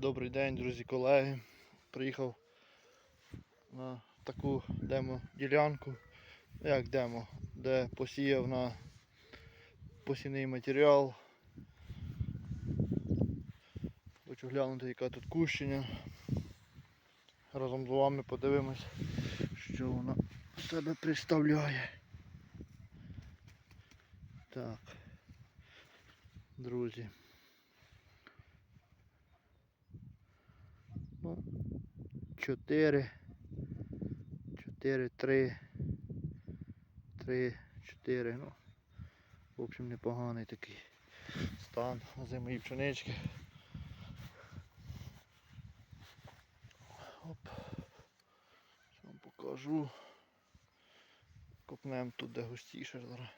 Добрий день, друзі, колеги. Приїхав на таку демо-ділянку. Ну, Як демо, де посіяв на посівний матеріал. Хочу глянути, яка тут кущення. Разом з вами подивимось, що вона себе представляє. Так, друзі. 4, 4, 3, 3, 4, ну, в общем, непоганий такий стан зимої пшенички. Оп. Що вам покажу. Копнемо тут, де густіше зараз.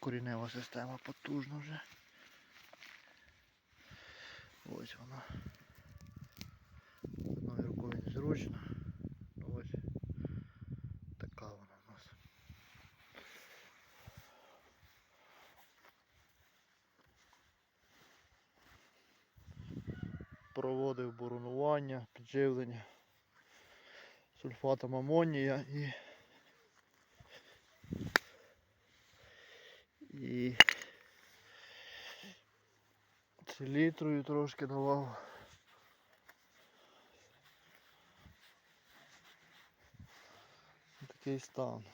Корінева система потужна вже. Ось вона. Одною рукою незручно. Ось така вона у нас. Проводив боронування, підживлення сульфатом амонія і селітрою трошки давав. Такий стан.